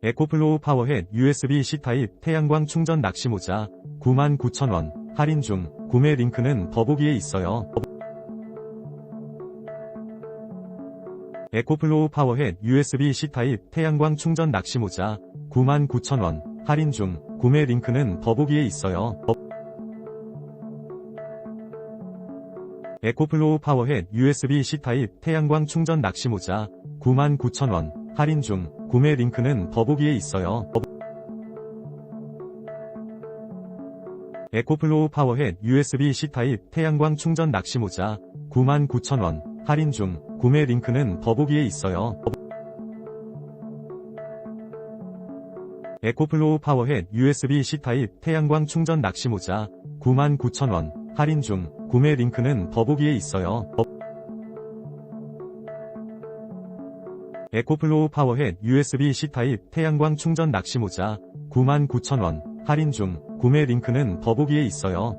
에코플로우 파워햇 USB-C 타입 태양광 충전 낚시 모자 99,000원 할인 중 구매 링크는 더보기에 있어요. 에코플로우 파워햇 USB-C 타입 태양광 충전 낚시 모자 99,000원 할인 중 구매 링크는 더보기에 있어요. 에코플로우 파워햇 USB-C 타입 태양광 충전 낚시 모자 99,000원 할인 중 구매 링크는 더보기에 있어요. 에코플로우 파워햇 USB-C 타입 태양광 충전 낚시 모자 99,000원 할인 중 구매 링크는 더보기에 있어요. 에코플로우 파워햇 USB-C 타입 태양광 충전 낚시 모자 99,000원 할인 중 구매 링크는 더보기에 있어요. 에코플로우 파워햇 USB-C 타입 태양광 충전 낚시 모자 99,000원 할인 중 구매 링크는 더보기에 있어요.